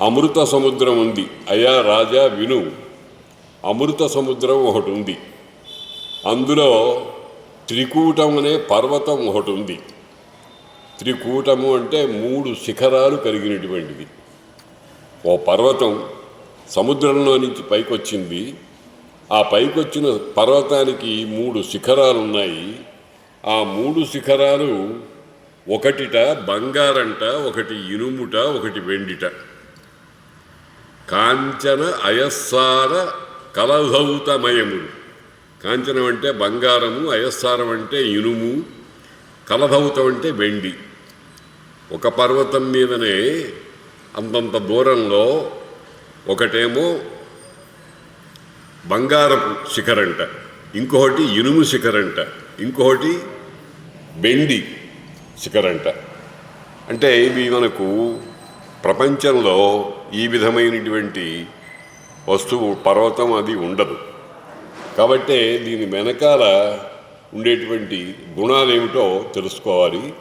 అమృత సముద్రం ఉంది. అయా రాజా విను. అమృత సముద్రం ఒకటి ఉంది. అందులో త్రికూటం అనే పర్వతం ఒకటి ఉంది. త్రికూటము అంటే మూడు శిఖరాలు కలిగినటువంటిది. ఓ పర్వతం సముద్రంలో నుంచి పైకొచ్చింది. ఆ పైకొచ్చిన పర్వతానికి మూడు శిఖరాలు ఉన్నాయి ఆ మూడు శిఖరాలు ఒకటిట బంగారంట ఒకటి ఇనుముట ఒకటి వెండిట. కాంచన అయస్సార కలభౌతమయములు కాంచనం అంటే బంగారము అయస్సారం అంటే ఇనుము కలభౌతం అంటే వెండి. ఒక పర్వతం మీదనే అంతంత దూరంలో ఒకటేమో బంగారపు శిఖరంట ఇంకొకటి ఇనుము శిఖరంట ఇంకొకటి బెండి శిఖరంట. అంటే ఇవి మనకు ప్రపంచంలో ఈ విధమైనటువంటి వస్తువు పర్వతం అది ఉండదు. కాబట్టే దీని వెనకాల ఉండేటువంటి గుణాలు ఏమిటో తెలుసుకోవాలి.